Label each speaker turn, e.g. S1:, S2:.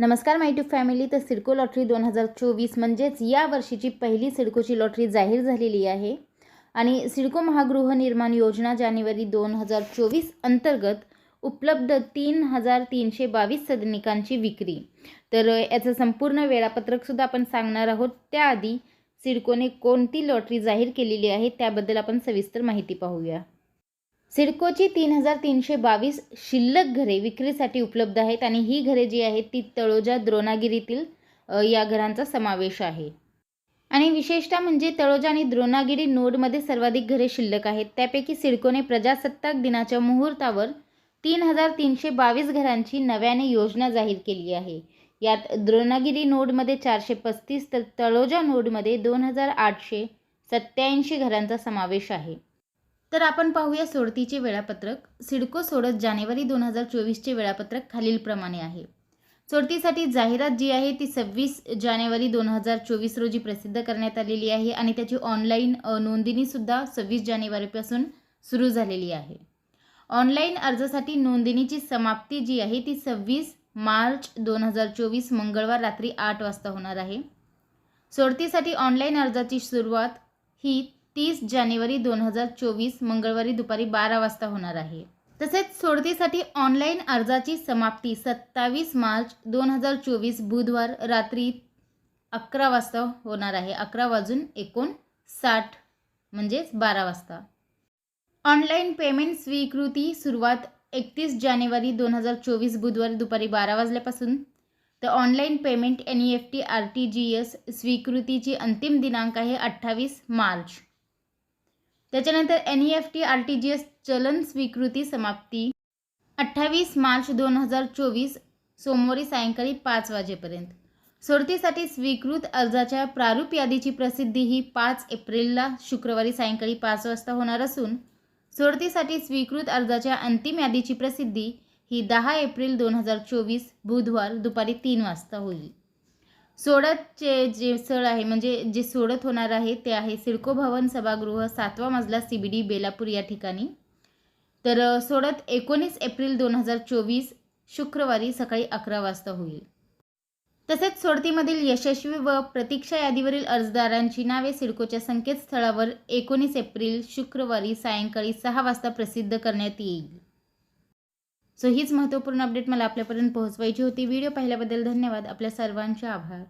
S1: नमस्कार माय tube family तर CIDCO lottery दोन हजार चोवीस म्हणजेच या वर्षीची पहिली सिडकोची लॉटरी जाहीर झालेली आहे. आणि सिडको महागृहनिर्माण योजना जानेवारी दोन हजार चोवीस अंतर्गत उपलब्ध तीन हजार तीनशे बावीस सदनिकांची विक्री. तर याचं संपूर्ण वेळापत्रकसुद्धा आपण सांगणार आहोत. त्याआधी सिडकोने कोणती लॉटरी जाहीर केलेली आहे त्याबद्दल आपण सविस्तर माहिती पाहूया. सिडकोची तीन हजार तीनशे बावीस शिल्लक घरे विक्रीसाठी उपलब्ध आहेत आणि ही घरे जी आहेत ती तळोजा द्रोणागिरीतील या घरांचा समावेश आहे. आणि विशेषतः म्हणजे तळोजा आणि द्रोणागिरी नोडमध्ये सर्वाधिक घरे शिल्लक आहेत. त्यापैकी सिडकोने प्रजासत्ताक दिनाच्या मुहूर्तावर तीन हजार तीनशे बावीस घरांची नव्याने योजना जाहीर केली आहे. यात द्रोणागिरी नोडमध्ये चारशे पस्तीस तर तळोजा नोडमध्ये दोन हजार आठशे सत्याऐंशी घरांचा समावेश आहे. तर आपण पाहूया सोडतीचे वेळापत्रक. सिडको सोडत जानेवारी दोन हजार चोवीसचे वेळापत्रक खालीलप्रमाणे आहे. सोडतीसाठी जाहिरात जी आहे ती सव्वीस जानेवारी दोन हजार चोवीस रोजी प्रसिद्ध करण्यात आलेली आहे आणि त्याची ऑनलाईन नोंदणीसुद्धा सव्वीस जानेवारीपासून सुरू झालेली आहे. ऑनलाईन अर्जासाठी नोंदणीची समाप्ती जी आहे ती सव्वीस मार्च दोन हजार चोवीस मंगळवार रात्री आठ वाजता होणार आहे. सोडतीसाठी ऑनलाईन अर्जाची सुरुवात ही तीस जानेवारी दोन हजार चोवीस मंगळवारी दुपारी बारा वाजता होणार आहे. तसेच सोडतीसाठी ऑनलाईन अर्जाची समाप्ती सत्तावीस मार्च दोन हजार चोवीस बुधवार रात्री अकरा वाजता होणार आहे. अकरा वाजून एकोणसाठ म्हणजेच बारा वाजता. ऑनलाईन पेमेंट स्वीकृती सुरुवात एकतीस जानेवारी दोन हजार चोवीस बुधवारी दुपारी बारा वाजल्यापासून. तर online payment N E F T R T G S स्वीकृतीची अंतिम दिनांक आहे अठ्ठावीस मार्च. त्याच्यानंतर N E F T R T G S चलन स्वीकृती समाप्ती. अठ्ठावीस मार्च दोन हजार चोवीस सोमवारी सायंकाळी पाच वाजेपर्यंत. सोडतीसाठी स्वीकृत अर्जाच्या प्रारूप यादीची प्रसिद्धी ही पाच एप्रिलला शुक्रवारी सायंकाळी पाच वाजता होणार असून सोडतीसाठी स्वीकृत अर्जाच्या अंतिम यादीची प्रसिद्धी ही दहा एप्रिल दोन हजार चोवीस बुधवार दुपारी तीन वाजता होईल. सोडतचे जे स्थळ आहे म्हणजे जे सोडत होणार आहे ते आहे सिडको भवन सभागृह सातवा मजला सी बी डी बेलापूर या ठिकाणी. तर सोडत एकोणीस एप्रिल दोन हजार चोवीस शुक्रवारी सकाळी अकरा वाजता होईल. तसेच सोडतीमधील यशस्वी व प्रतीक्षा यादीवरील अर्जदारांची नावे सिडकोच्या संकेतस्थळावर एकोणीस एप्रिल शुक्रवारी सायंकाळी सहा वाजता प्रसिद्ध करण्यात येईल. सो हीच महत्त्वपूर्ण अपडेट मला आपल्यापर्यंत पोहोचवायची होती. व्हिडिओ पाहिल्याबद्दल धन्यवाद. आपल्या सर्वांचे आभार.